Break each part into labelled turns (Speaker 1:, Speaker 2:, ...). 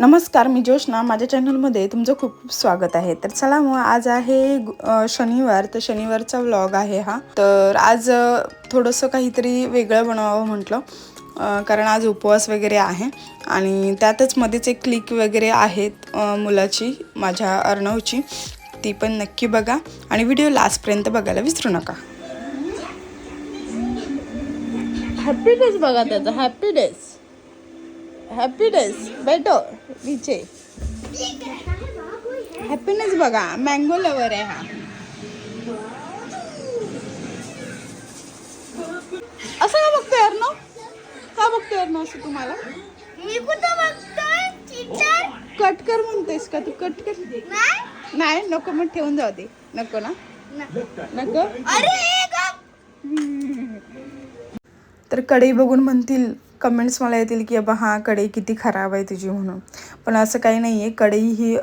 Speaker 1: नमस्कार मी जोशना माझ्या चॅनलमध्ये तुमचं खूप खूप स्वागत आहे. तर चला मग आज आहे शनिवार. तर शनिवारचा व्लॉग आहे हा. तर आज थोडंसं काहीतरी वेगळं बनवावं म्हटलं. कारण आज उपवास वगैरे आहे. आणि त्यातच मध्येच एक क्लिक वगैरे आहेत मुलाची माझ्या अर्णवची. ती पण नक्की बघा. आणि व्हिडिओ लास्टपर्यंत बघायला विसरू नका.
Speaker 2: हॅपी डेज बघा त्याचा. हॅपीनेस हॅपीनेस बेटो विचे हॅपीनेस बघा. मँगो लवर आहे हा. असं का बघतोय अर्णव? का बघतोय अर्णव असं तुम्हाला?
Speaker 3: मी कुठं बघतोय. टीचर
Speaker 2: कट कर म्हणतेस का तू? कट कर.
Speaker 3: नाही.
Speaker 2: नको मग ठेवून जाऊ दे. नको ना? नको?
Speaker 3: अरे.
Speaker 1: तर कढई बघून म्हणतील कमेंट्स मला येतील की बाबा हा कढई किती खराब आहे तुझी म्हणून. पण असं काही नाही आहे कढई ही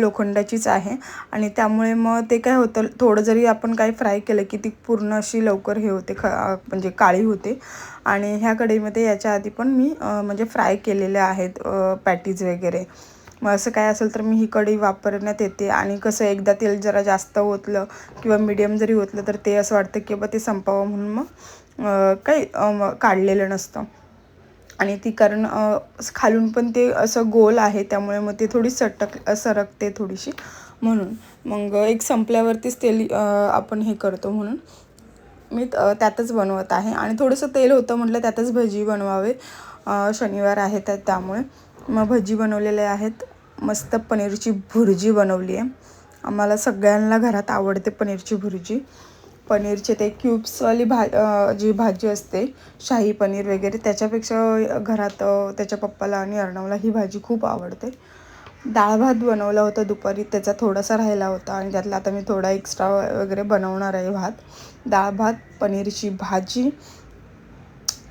Speaker 1: लोखंडाचीच आहे आणि त्यामुळे मग ते काय होतं थोडं जरी आपण काही फ्राय केलं की ती पूर्ण अशी लवकर हे होते ख म्हणजे काळी होते. आणि ह्या कढईमध्ये याच्या आधी पण मी म्हणजे फ्राय केलेल्या आहेत पॅटीज वगैरे. मग असं काय असेल तर मी ही कढई वापरण्यात येते. आणि कसं एकदा तेल जरा जास्त ओतलं किंवा मीडियम जरी ओतलं तर ते असं वाटतं की बा ते संपावं म्हणून मग काही काढलेलं नसतं. आणि ती कारण खालून पण ते असं गोल आहे त्यामुळे मग ते थोडी सटक सरकते थोडीशी म्हणून. मग एक संपल्यावरतीच तेल आपण हे करतो म्हणून. मी त- त्यातच बनवत आहे. आणि थोडंसं तेल होतं म्हटलं त्यातच भजी बनवावे. शनिवार आहे तर त्यामुळे. मग भजी बनवलेले आहेत. मस्त पनीरची भुर्जी बनवली आहे आम्हाला सगळ्यांना घरात आवडते पनीरची भुर्जी. पनीरचे ते क्यूब्सवाली भा जी भाजी असते शाही पनीर वगैरे त्याच्यापेक्षा घरात त्याच्या पप्पाला आणि अर्णवला ही भाजी खूप आवडते. डाळ भात बनवला होता दुपारी त्याचा थोडासा राहिला होता आणि त्यातला आता मी थोडा एक्स्ट्रा वगैरे बनवणार आहे भात. डाळ भात पनीरची भाजी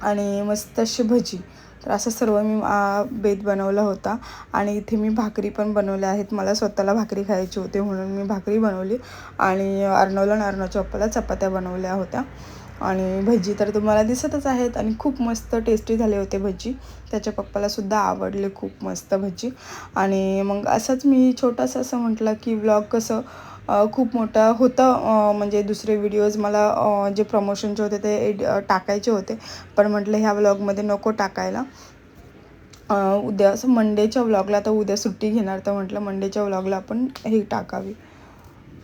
Speaker 1: आणि मस्त अशी भजी. तर असं सर्व मी बेत बनवला होता. आणि इथे मी भाकरी पण बनवल्या आहेत. मला स्वतःला भाकरी खायची होती म्हणून मी भाकरी बनवली. आणि अर्नोला आणि अर्णवच्या पप्पाला चपात्या बनवल्या होत्या. आणि भजी तर तुम्हाला दिसतच आहेत. आणि खूप मस्त टेस्टी झाले होते भजी. त्याच्या पप्पालासुद्धा आवडले खूप मस्त भजी. आणि मग असंच मी छोटंसं असं म्हटलं की व्लॉग कसं खूप मोठं होतं. म्हणजे दुसरे व्हिडिओज मला जे प्रमोशनचे होते ते एड टाकायचे होते. पण म्हटलं ह्या व्लॉगमध्ये नको टाकायला. उद्या असं मंडेच्या व्लॉगला तर उद्या सुट्टी घेणार. तर म्हटलं मंडेच्या व्लॉगला आपण हे टाकावी.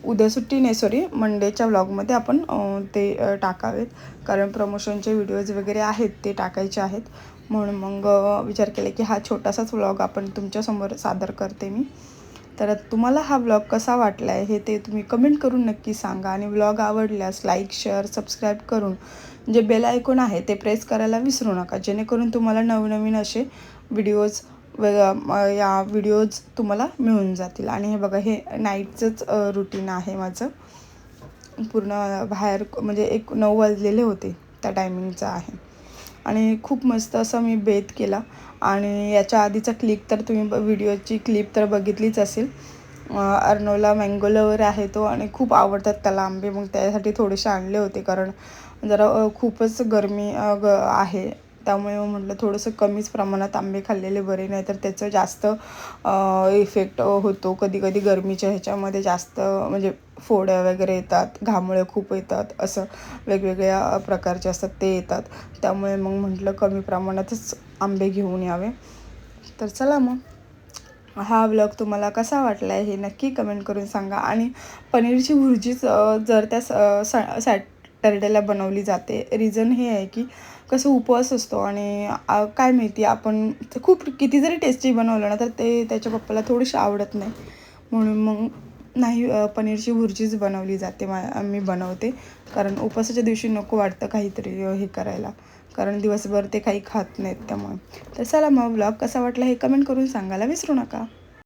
Speaker 1: उद्या सुट्टी नाही सॉरी मंडेच्या व्लॉगमध्ये आपण ते टाकावेत. कारण प्रमोशनचे व्हिडिओज वगैरे आहेत ते टाकायचे आहेत. म्हणून मग विचार केला की हा छोटासाच व्लॉग आपण तुमच्यासमोर सादर करते मी. तर तुम्हाला हा व्लॉग कसा वाटला आहे हे ते तुम्ही कमेंट करून नक्की सांगा आणि व्लॉग आवडल्यास लाईक शेअर सबस्क्राईब करून जे बेल आयकॉन आहे ते प्रेस करायला विसरू नका. जेणेकरून तुम्हाला नवनवीन असे व्हिडिओज व या व्हिडिओज तुम्हाला मिळून जातील. आणि हे बघा हे नाईटचंच रुटीन आहे माझं. पूर्ण बाहेर म्हणजे एक नऊ वाजलेले होते त्या टायमिंगचं आहे. आणि खूप मस्त असं मी बेत केला. आणि याच्या आधीचा क्लिक तर तुम्ही ब- व्हिडिओची क्लिप तर बघितलीच असेल. अर्नोला अर्णवला आहे तो आणि खूप आवडतात त्याला आंबे. मग त्यासाठी थोडेसे आणले होते कारण जरा खूपच गरमी ग आहे. त्यामुळे मग म्हटलं थोडंसं कमीच प्रमाणात आंबे खाल्लेले बरे नाही तर त्याचं जास्त इफेक्ट होतो. कधी कधी गरमीच्या ह्याच्यामध्ये जास्त म्हणजे फोड्या वगैरे येतात घामोळे खूप येतात असं वेगवेगळ्या प्रकारचे असतात ते येतात. त्यामुळे मग म्हटलं कमी प्रमाणातच आंबे घेऊन यावे. तर चला मग. हा ब्लॉग तुम्हाला कसा वाटला आहे हे नक्की कमेंट करून सांगा. आणि पनीरची भुर्जीच जर त्या स- सा तरड्याला बनवली जाते. रिझन हे आहे की कसं उपवास असतो आणि काय माहिती आपण ते खूप किती जरी टेस्टी बनवलं ना तर ते त्याच्या पप्पाला थोडीशी आवडत नाही. म्हणून मग नाही पनीरची भुर्जीच बनवली जाते. मा मी बनवते. कारण उपवासाच्या दिवशी नको वाटतं काहीतरी हे करायला. कारण दिवसभर ते काही खात नाहीत त्यामुळे. तर चला मग ब्लॉग कसा वाटला हे कमेंट करून सांगायला विसरू नका.